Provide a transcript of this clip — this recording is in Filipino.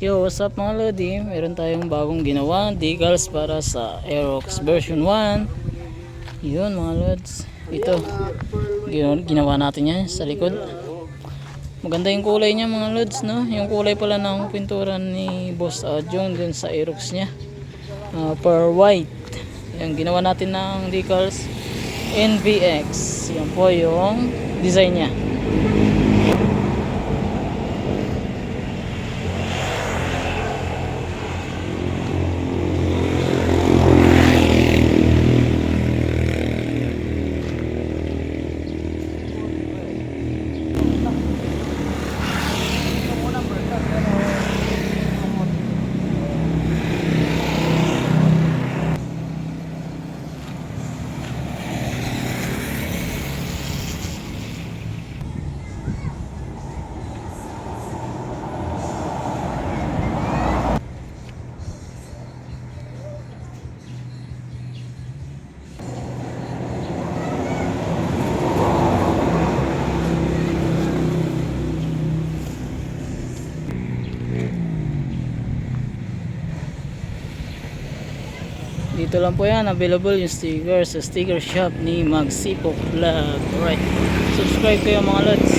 Yo, what's up mga Lodi? Meron tayong bagong ginawa, decals para sa Aerox version 1. Yun mga Lods. Ito, ginawa, natin yan sa likod. Maganda yung kulay niya mga Lods, no? Yung kulay pala ng pintura ni Boss Adjong dun sa Aerox niya. Uh, per white. Yan, ginawa natin ng decals NVX. Yan po yung design niya. Dito lang po yan, available yung sticker sa sticker shop ni Magsipok Vlog. Alright, subscribe kayo mga lods.